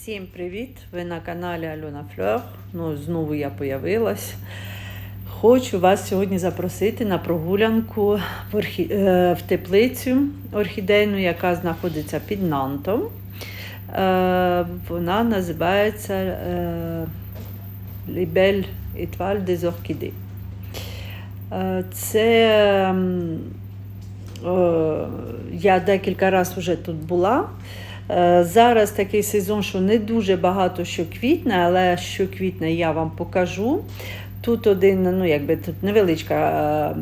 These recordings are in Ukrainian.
Всім привіт! Ви на каналі Альона Фльор. Ну, знову я появилась. Хочу вас сьогодні запросити на прогулянку в, орхі... е, в теплицю орхідейну, яка знаходиться під Нантом. Е, Вона називається Libelle Étoile des Orchidées. Е, Це я декілька разів вже тут була. Е, Зараз такий сезон, що не дуже багато що квітне, але що квітне, я вам покажу. Тут один, ну якби тут невеличка е,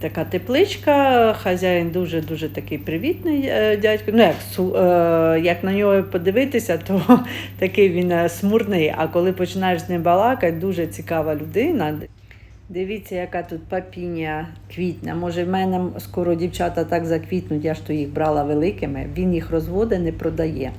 така тепличка, хазяїн дуже-дуже такий привітний е, дядько. Ну, як, як на нього подивитися, то такий він смурний, а коли починаєш з ним балакати, дуже цікава людина. Дивіться, яка тут папіння квітня. Може, в мене скоро дівчата так заквітнуть, я ж то їх брала великими. Він їх розводить, не продає.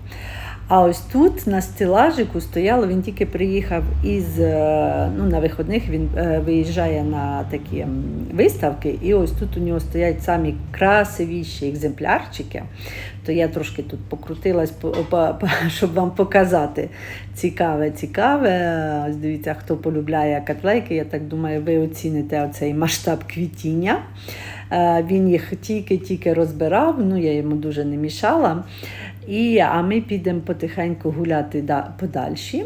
А ось тут на стелажику стояло, він тільки приїхав із е, ну, на виходних, він е, виїжджає на такі виставки, і ось тут у нього стоять самі красивіші екземплярчики. То я трошки тут покрутилась, по- по- по- щоб вам показати цікаве, цікаве. Ось дивіться, хто полюбляє котлейки, я так думаю, ви оціните оцей масштаб квітіння. Е, Він їх тільки-тільки розбирав, ну я йому дуже не мішала. І, а ми підемо потихеньку гуляти да, подальші.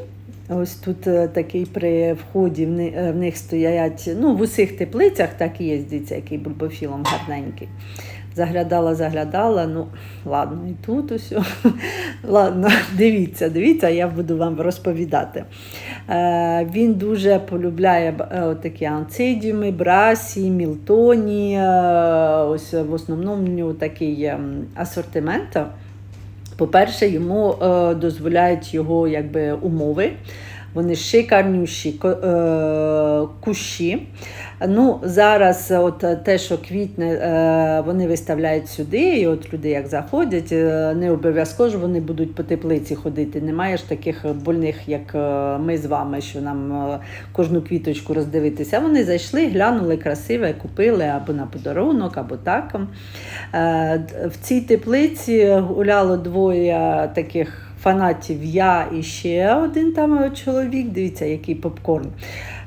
Ось тут е, такий при вході в, е, в них стоять, ну в усіх теплицях так і є, дивіться, який бульбофілом гарненький. Заглядала, заглядала, ну ладно, і тут усе. ладно, дивіться, дивіться, я буду вам розповідати. Е, він дуже полюбляє е, такі анцидіуми, брасі, мілтоні. Е, ось в основному в нього такий ем, асортимент. По-перше, йому е, дозволяють його якби, умови. Вони шикарнющі е, кущі. Ну, зараз от те, що квітне, е, вони виставляють сюди, і от люди як заходять, е, не обов'язково ж вони будуть по теплиці ходити. Немає ж таких больних, як е, ми з вами, що нам е, кожну квіточку роздивитися. Вони зайшли, глянули красиве, купили або на подарунок, або так. Е, В цій теплиці гуляло двоє таких фанатів. Я і ще один там чоловік. Дивіться, який попкорн.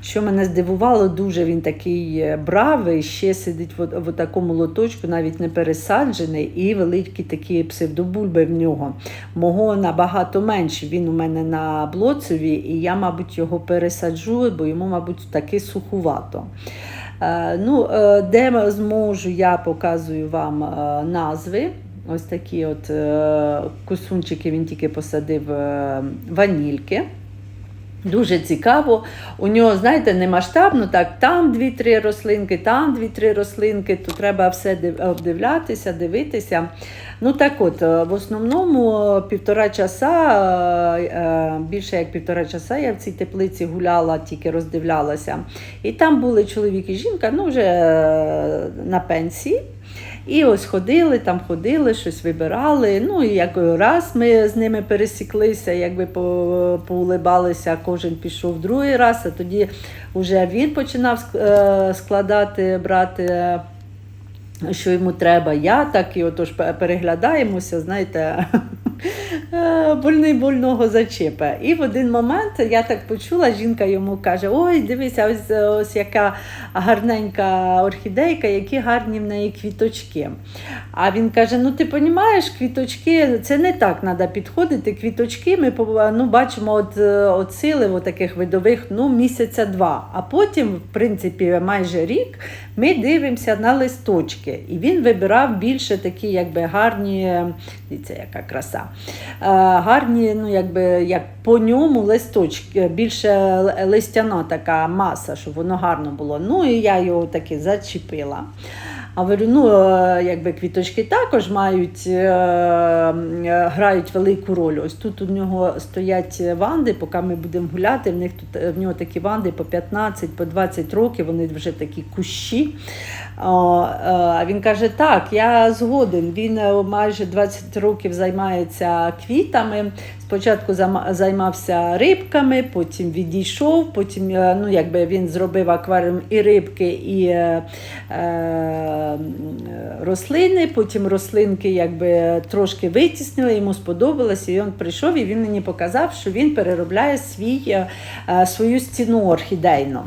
Що мене здивувало, дуже він такий е, бравий, ще сидить в, в такому лоточку, навіть не пересаджений, і великі такі псевдобульби в нього. Мого набагато менше. Він у мене на блоцеві, і я, мабуть, його пересаджу, бо йому, мабуть, таки сухувато. Е, Ну, е, де зможу, я показую вам е, назви. Ось такі от е, кусунчики він тільки посадив е, ванільки. Дуже цікаво. У нього, знаєте, не масштабно, так, там дві-три рослинки, там дві-три рослинки, то треба все обдивлятися, дивитися. Ну так от, е, в основному півтора часа, більше як півтора часа я в цій теплиці гуляла, тільки роздивлялася. І там були чоловік і жінка, ну вже на пенсії. І ось ходили, там ходили, щось вибирали. Ну і якось раз ми з ними пересіклися, якби по- поулибалися, кожен пішов другий раз, а тоді вже він починав е, складати, брати. Що йому треба, я так і отож переглядаємося, знаєте, больний больного зачепа. І в один момент я так почула, жінка йому каже: Ой, дивися, ось, ось яка гарненька орхідейка, які гарні в неї квіточки. А він каже: Ну, ти розумієш, квіточки, це не так треба підходити. Квіточки ми ну, бачимо от, от сили от таких видових ну, місяця два. А потім, в принципі, майже рік ми дивимося на листочки. І він вибирав більше такі, якби гарні, дивіться, яка краса. Е, гарні, ну, якби, як по ньому листочки, більше листяна така маса, щоб воно гарно було. Ну і я його таки зачепила. А говорю, ну е, якби квіточки також мають, е, е, грають велику роль. Ось тут у нього стоять ванди, поки ми будемо гуляти. В них тут е, в нього такі ванди по 15, по 20 років, вони вже такі кущі. Е, він каже: так, я згоден. Він е, майже 20 років займається квітами. Спочатку займався рибками, потім відійшов, потім е, ну, якби він зробив акваріум і рибки, і е, рослини, потім рослинки якби трошки витіснили, йому сподобалося, і він прийшов і він мені показав, що він переробляє свій, е, свою стіну орхідейну.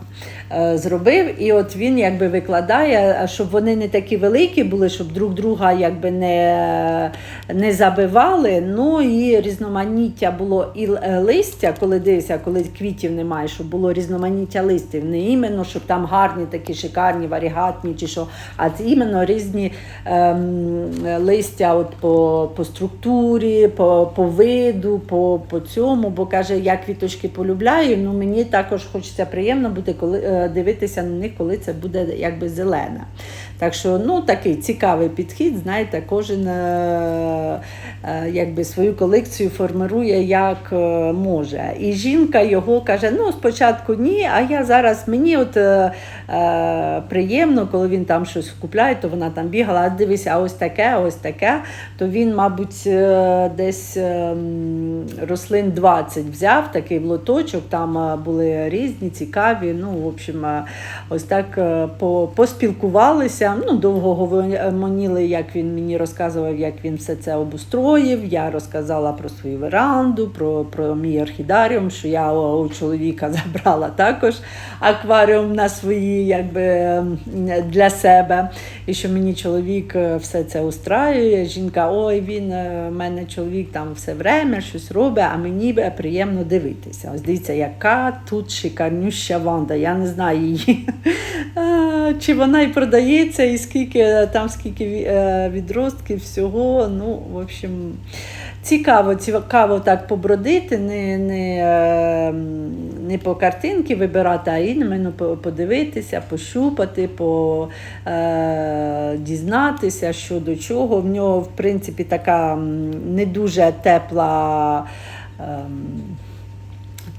Е, Зробив, і от він якби викладає, щоб вони не такі великі були, щоб друг друга якби не, не забивали. Ну і різноманіття було і е, листя, коли дивишся, коли квітів немає, щоб було різноманіття листів. Не іменно, щоб там гарні такі шикарні, варігатні чи що, а іменно різні ем, листя от по, по структурі, по, по виду, по, по цьому. Бо каже, я квіточки полюбляю. Ну мені також хочеться приємно буде коли е, дивитися на них, коли це буде якби зелене. Так що ну такий цікавий підхід. Знаєте, кожен е, е, якби свою колекцію формирує як е, може. І жінка його каже: ну спочатку ні, а я зараз мені от е, приємно, коли він там щось купляє, то вона там бігала, а дивися, ось таке, ось таке. То він, мабуть, десь рослин 20 взяв, такий в лоточок, там були різні, цікаві. Ну, в общем, ось так е, Ну, довго гомоніли, як він мені розказував, як він все це обустроїв. Я розказала про свою веранду, про, про мій орхідаріум, що я у чоловіка забрала також акваріум на свої, якби для себе. І що мені чоловік е, все це устраює. Жінка, ой, він е, в мене чоловік там все время щось робить, а мені б приємно дивитися. Ось дивіться, яка тут шикарнюща ванда. Я не знаю її. Е, Чи вона і продається, і скільки е, там скільки е, відростків всього. Ну, в общем, цікаво, цікаво так побродити, не, не, е, не по картинки вибирати, а іменно подивитися, пощупати, по, е, дізнатися, що до чого. В нього, в принципі, така не дуже тепла. ем,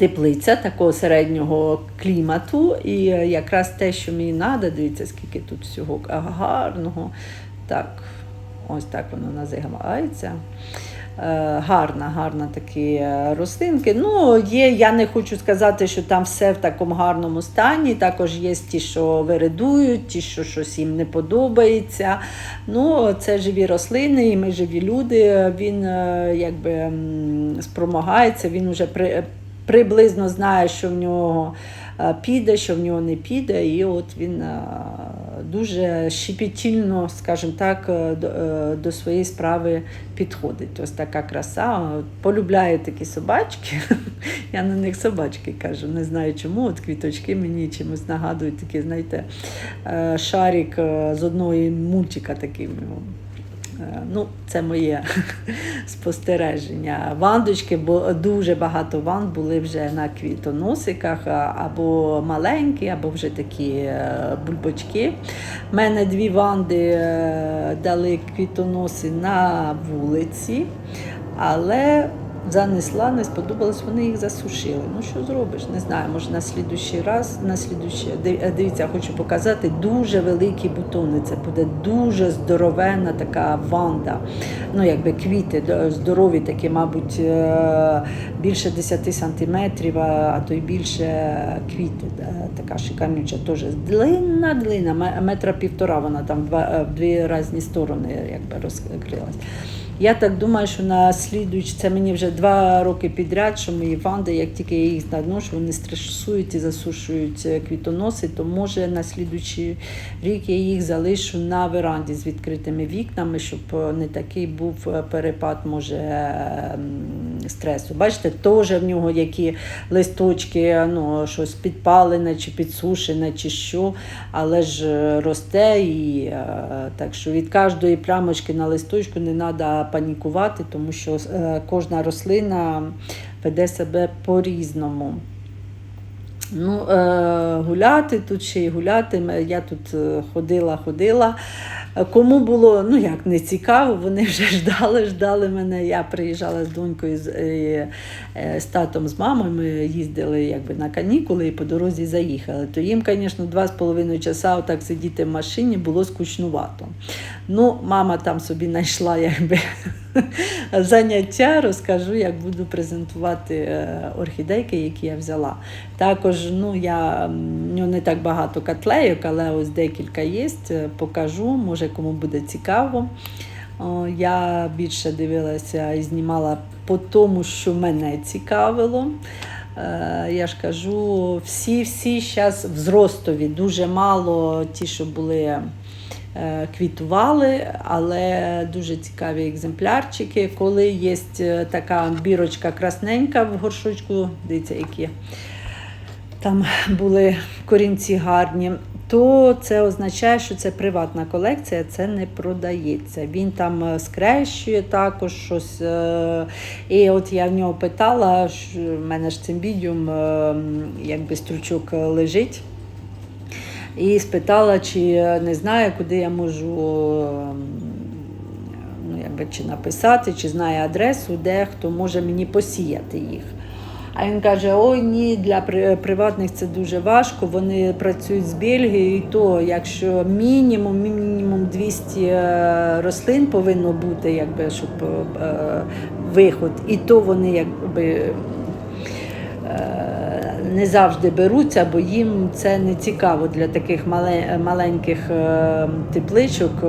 теплиця такого середнього клімату. І е, якраз те, що мені треба, дивіться, скільки тут всього гарного. Так, ось так воно називається. Е, Гарна, гарна такі е, рослинки. Ну, є, я не хочу сказати, що там все в такому гарному стані. Також є ті, що виридують, ті, що щось їм не подобається. Ну, це живі рослини, і ми живі люди. Він якби спромагається, він вже при, приблизно знає, що в нього е, піде, що в нього не піде. І от він е, дуже щепетільно, скажімо так, е, до, своєї справи підходить. Ось така краса. Полюбляю такі собачки. Я на них собачки кажу. Не знаю чому. От квіточки мені чимось нагадують такі, знаєте, шарик з одного мультика такий. Е, Ну, це моє спостереження. Вандочки, бо дуже багато ванд були вже на квітоносиках, або маленькі, або вже такі е, бульбочки. У мене дві ванди е, дали квітоноси на вулиці, але занесла, не сподобалось, вони їх засушили. Ну що зробиш? Не знаю, може на слідущий раз, на слідущий. Е, Дивіться, хочу показати дуже великі бутони. Це буде дуже здоровенна така ванда. Ну, якби квіти здорові, такі, мабуть, е, більше 10 сантиметрів, а то й більше квіти. Така шикарнюча, теж длинна, длинна, метра півтора вона там е, в дві різні сторони якби розкрилась. Я так думаю, що на слідуючі, це мені вже два роки підряд, що мої ванди, як тільки я їх наношу, вони стресують і засушують е, квітоноси, то може на слідуючий рік я їх залишу на веранді з відкритими вікнами, щоб е, не такий був е, перепад, може, стресу. Бачите, теж в нього які листочки, ну, щось підпалене чи підсушене, чи що, але ж е, росте і е, так що від кожної плямочки на листочку не треба панікувати, тому що е, кожна рослина веде себе по-різному. Ну, гуляти тут ще й гуляти. Я тут ходила, ходила. Е, Кому було ну як не цікаво, вони вже ждали, ждали мене. Я приїжджала з донькою з, е, е, з татом, з мамою. Ми їздили якби на канікули і по дорозі заїхали. То їм, звісно, два з половиною часа отак сидіти в машині було скучнувато. Ну, мама там собі знайшла якби заняття, розкажу, як буду презентувати е, орхідейки, які я взяла. Також ну, я ну, не так багато котлейок, але ось декілька є. е, Покажу, може кому буде цікаво. Я більше дивилася і знімала по тому, що мене цікавило. Е, Я ж кажу, всі всі зараз в зростові, дуже мало ті, що були квітували, але дуже цікаві екземплярчики. Коли є е, така бірочка красненька в горшочку, дивіться, які там були корінці гарні, то це означає, що це приватна колекція, це не продається. Він там е, скрещує також щось. е, І от я в нього питала, в мене ж цимбідіум, е, якби стручок е, лежить. І спитала, чи е, не знає, куди я можу е, ну, якби, чи написати, чи знає адресу, де хто може мені посіяти їх. А він каже: ой ні, для приватних це дуже важко. Вони працюють з Бельгією, і то, якщо мінімум, мінімум 200 е, рослин повинно бути, якби, щоб виход, і то вони якби. е, Не завжди беруться, бо їм це не цікаво для таких маленьких е, тепличок е,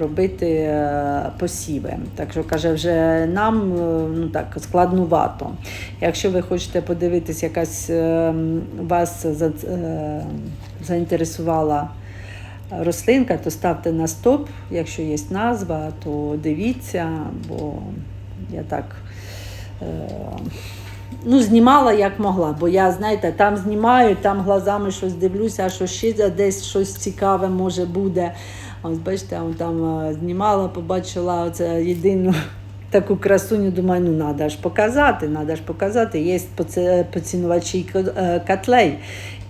робити е, посіви. Так що каже, вже нам ну так складнувато. Якщо ви хочете подивитись, якась вас заінтересувала рослинка, то ставте на стоп. Якщо є назва, то дивіться, бо я так. е, Ну, знімала як могла, бо я, знаєте, там знімаю, там глазами щось дивлюся, що ще десь щось цікаве може буде. Ось бачите, там знімала, побачила оце єдину таку красуню, думаю, ну треба ж показати, треба ж показати. Є поцінувачі е, котлей.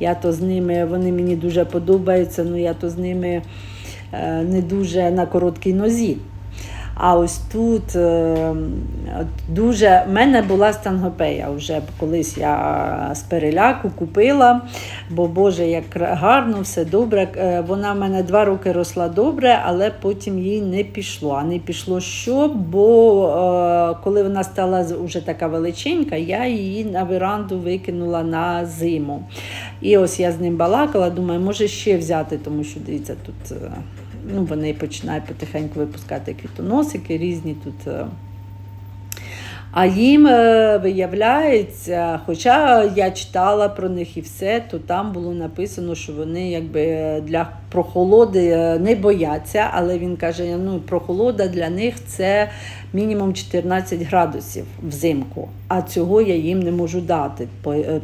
Я то з ними, вони мені дуже подобаються, ну я то з ними е, не дуже на короткій нозі. А ось тут е, дуже в мене була стангопея вже колись я з переляку купила, бо Боже, як гарно, все добре. Е, Вона в мене два роки росла добре, але потім їй не пішло. А не пішло що? Бо е, коли вона стала вже така величенька, я її на веранду викинула на зиму. І ось я з ним балакала, думаю, може ще взяти, тому що дивіться, тут. Ну, вони починають потихеньку випускати квітоносики різні тут. е. А їм е, виявляється, хоча я читала про них і все, то там було написано, що вони якби для прохолоди е, не бояться, але він каже, ну прохолода для них це мінімум 14 градусів взимку, а цього я їм не можу дати.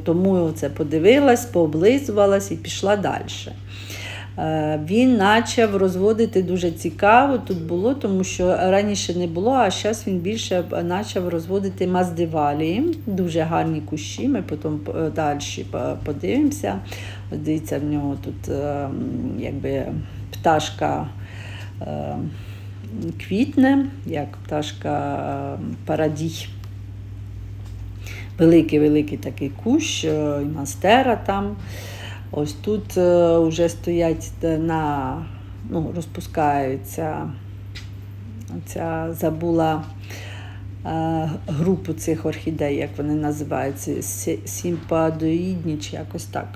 Тому це подивилась, пооблизувалась і пішла далі. Е, Він почав розводити дуже цікаво тут було, тому що раніше не було, а зараз він більше почав розводити маздивалії. Дуже гарні кущі. Ми потім е, далі подивимося. Дивіться, в нього тут е, якби пташка е, квітне, як пташка е, парадій. Великий-великий такий кущ, е, і мастера там. Ось тут вже стоять е, на, ну, розпускаються. ця забула е, групу цих орхідей, як вони називаються, сімпадоїдні чи якось так.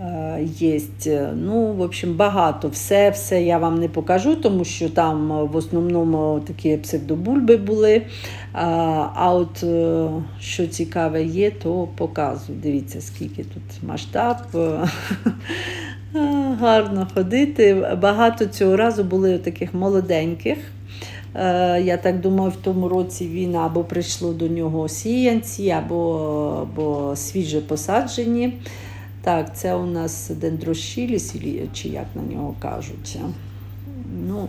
Е, Є. Ну, в общем, багато. Все, все я вам не покажу, тому що там е, в основному такі псевдобульби були. А, а от е, що цікаве є, то показую. Дивіться, скільки тут масштаб. Е, Гарно ходити. Багато цього разу були таких молоденьких. Е, Я так думаю, в тому році він або прийшло до нього сіянці, або, або свіже посаджені. Так, це у нас дендрошіліс, чи як на нього кажуть. Ну,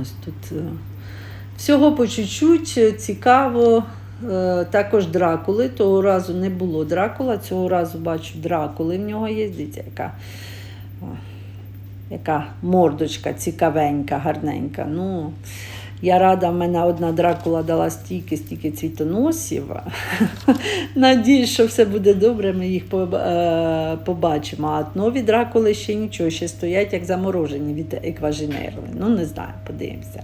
ось тут е, всього по чуть-чуть, е, цікаво. Е, Також дракули. Того разу не було дракула, цього разу бачу дракули в нього є. Дивіться, яка, яка мордочка цікавенька, гарненька. Ну, я рада, в мене одна дракула дала стільки, стільки цвітоносів. Надіюсь, що все буде добре, ми їх е, побачимо. А нові дракули ще нічого, ще стоять як заморожені від екваженерли. Ну, не знаю, подивимося.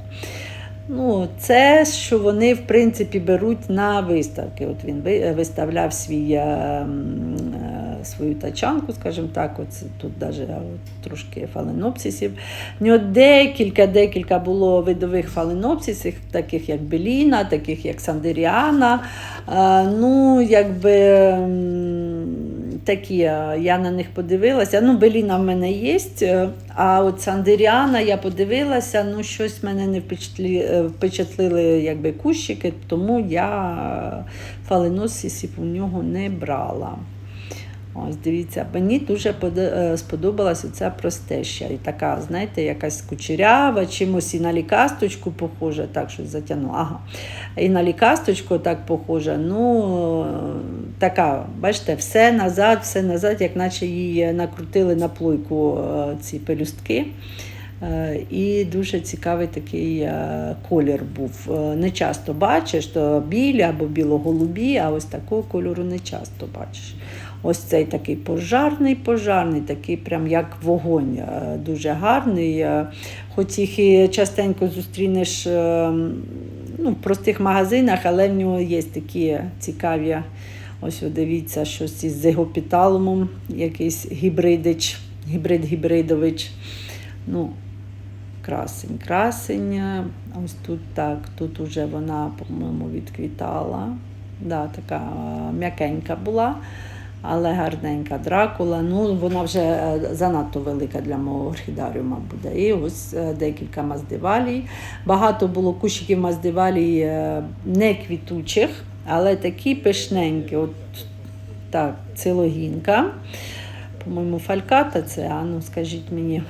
Ну, це, що вони, в принципі, беруть на виставки. От він виставляв свій, е, м, е, свою тачанку, скажімо так, от тут навіть трошки фаленопсисів. В нього декілька, декілька було видових фаленопсисів, таких як Беліна, таких як Сандеріана. Ну, якби такі, я на них подивилася. Ну, Беліна в мене є, е, а от Сандеріана я подивилася, ну щось мене не е, впечатлили якби, кущики, тому я фаленосисів у нього не брала. Ось дивіться, мені дуже е, сподобалася ця простеща. І така, знаєте, якась кучерява, чимось і на лікасточку похожа, так щось затягнула. Ага. І на лікасточку так похожа. Ну, е, така, бачите, все назад, все назад, як наче її накрутили на плойку е, ці пелюстки. І дуже цікавий такий колір був. Не часто бачиш, то білі або біло-голубі, а ось такого кольору не часто бачиш. Ось цей такий пожарний, пожарний, такий прям як вогонь, е, дуже гарний. е, Хоч їх і частенько зустрінеш е, ну, в простих магазинах, але в нього є такі цікаві. Ось дивіться, щось із зигопіталумом, якийсь гібридич, гібрид-гібридович. Ну, красень, красень. Ось тут так, тут уже вона, по-моєму, відквітала. Да, така м'якенька була, але гарненька дракула. Ну, вона вже е, занадто велика для мого орхідаріума буде. І ось е, декілька маздивалій. Багато було кущиків маздивалій е, не квітучих, але такі пишненькі. От так, цілогінка. По-моєму, фальката це, а ну скажіть мені.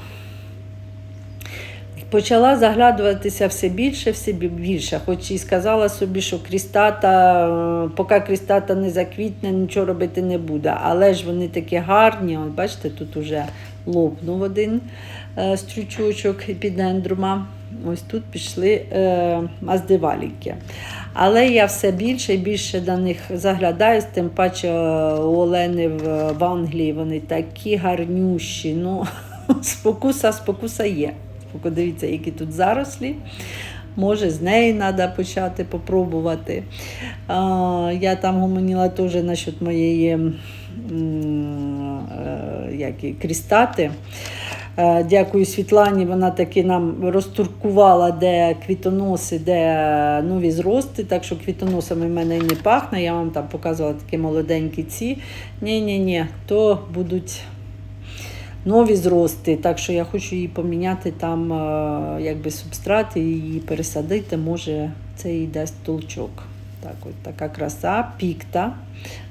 Почала заглядуватися все більше, все більше. Хоч і сказала собі, що крістата, е, поки крістата не заквітне, нічого робити не буде. Але ж вони такі гарні. От бачите, тут уже лопнув один е, стрючочок епідендрума. Ось тут пішли е, маздиваліки. Але я все більше і більше до них заглядаюсь, тим паче е, у Олени в, в Англії вони такі гарнющі. Ну, спокуса, спокуса є. Подивіться, які тут зарослі. Може, з неї треба почати попробувати. А, я там гомоніла теж насчет моєї е, як і, крістати. Е, Дякую Світлані, вона таки нам розтуркувала, де квітоноси, де нові зрости. Так що квітоносами в мене і не пахне. Я вам там показувала такі молоденькі ці. Ні-ні-ні, то будуть нові зрости. Так що я хочу її поміняти там е, якби субстрат і її пересадити. Може, це їй дасть толчок. Так, от така краса, пікта,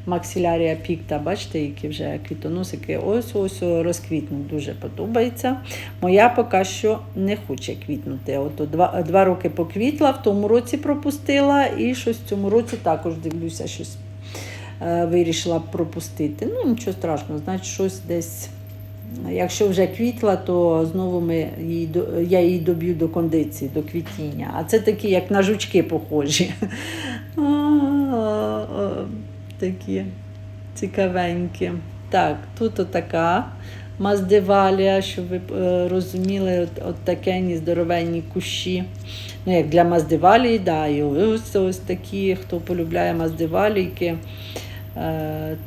максилярія пікта, бачите, які вже квітоносики ось ось розквітнуть, дуже подобається. Моя поки що не хоче квітнути. От два, два роки поквітла, в тому році пропустила, і щось в цьому році також дивлюся, щось е, вирішила пропустити. Ну, нічого страшного, значить, щось десь. Якщо вже квітла, то знову ми її, я її доб'ю до кондиції, до квітіння. А це такі, як на жучки похожі. Такі цікавенькі. Так, тут отака маздивалія, щоб ви е, розуміли, от, такені здоровенні кущі. Ну, як для маздивалії, да, і ось, ось такі, хто полюбляє маздивалійки, е,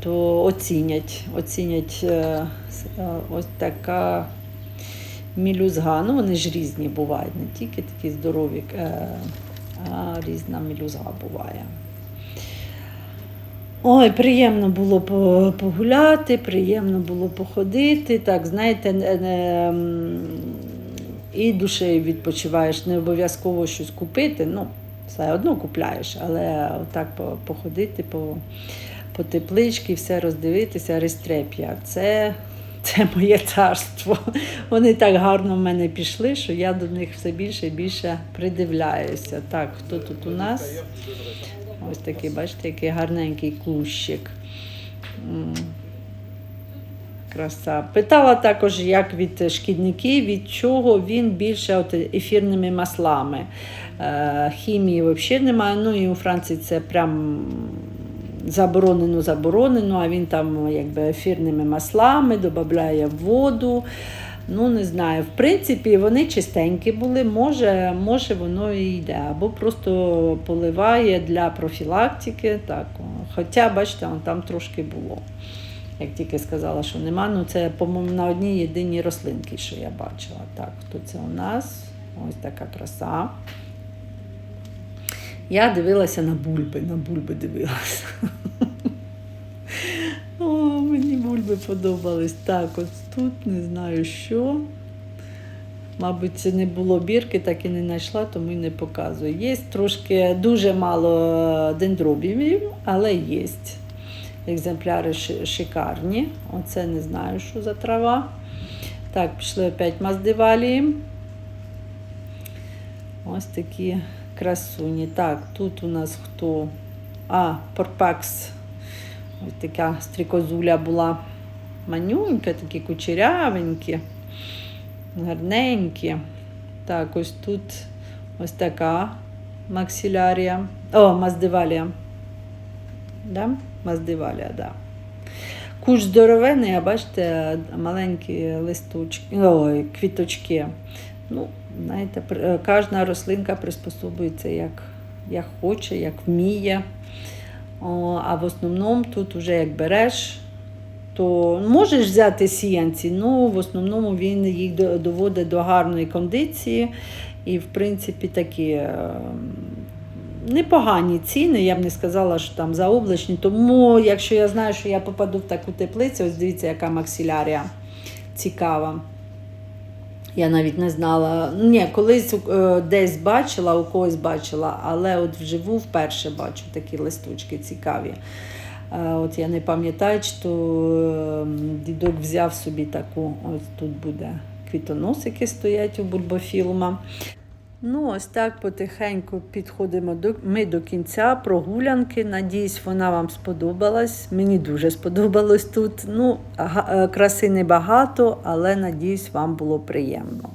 то оцінять. оцінять е, е, ось така мілюзга. Ну, вони ж різні бувають, не тільки такі здорові, е, а різна мілюзга буває. Ой, приємно було погуляти, приємно було походити. Так, знаєте, і душею відпочиваєш, не обов'язково щось купити. Ну, все одно купляєш, але отак по- походити по, по тепличці, все роздивитися, рестреп'я. Це, це моє царство. Вони так гарно в мене пішли, що я до них все більше і більше придивляюся. Так, хто тут у нас? Ось такий, бачите, який гарненький кущик. Краса. Питала також, як від шкідників, від чого він більше от ефірними маслами. Е, хімії взагалі немає. Ну і у Франції це прям заборонено, заборонено, а він там якби ефірними маслами додає воду. Ну, не знаю. В принципі, вони чистенькі були, може, може воно і йде. Або просто поливає для профілактики. Так. Хоча, бачите, там трошки було. Як тільки сказала, що нема, ну це, по-моєму, на одній єдиній рослинці, що я бачила. Так, то це у нас ось така краса. Я дивилася на бульби, на бульби дивилася. О, мені бульби подобались. Так, ось тут не знаю що. Мабуть, це не було бірки, так і не знайшла, тому і не показую. Є трошки дуже мало дендробів, але є. Екземпляри шикарні. Оце не знаю, що за трава. Так, пішли опять маздивалії. Ось такі красуні. Так, тут у нас хто? А, Порпакс. Ось така стрікозуля була манюнька, такі кучерявенькі, гарненькі. Так, ось тут ось така максилярія. О, маздивалія. Да? Маздивалія, да. Куш здоровений, а бачите, маленькі листочки, ой, квіточки. Ну, знаєте, е, кожна рослинка приспособується як, як хоче, як вміє. О, а в основному тут вже як береш, то можеш взяти сіянці, ну в основному він їх доводить до гарної кондиції. І, в принципі, такі е, непогані ціни. Я б не сказала, що там заоблачні. Тому, якщо я знаю, що я попаду в таку теплицю, ось дивіться, яка максилярія цікава. Я навіть не знала. Ні, колись е, десь бачила, у когось бачила, але от вживу вперше бачу такі листочки цікаві. Е, От я не пам'ятаю, чи то е, дідок взяв собі таку, ось тут буде квітоносики стоять у бульбофілма. Ну, ось так потихеньку підходимо до, ми до кінця прогулянки. Надіюсь, вона вам сподобалась. Мені дуже сподобалось тут. Ну, е, краси небагато, але надіюсь, вам було приємно.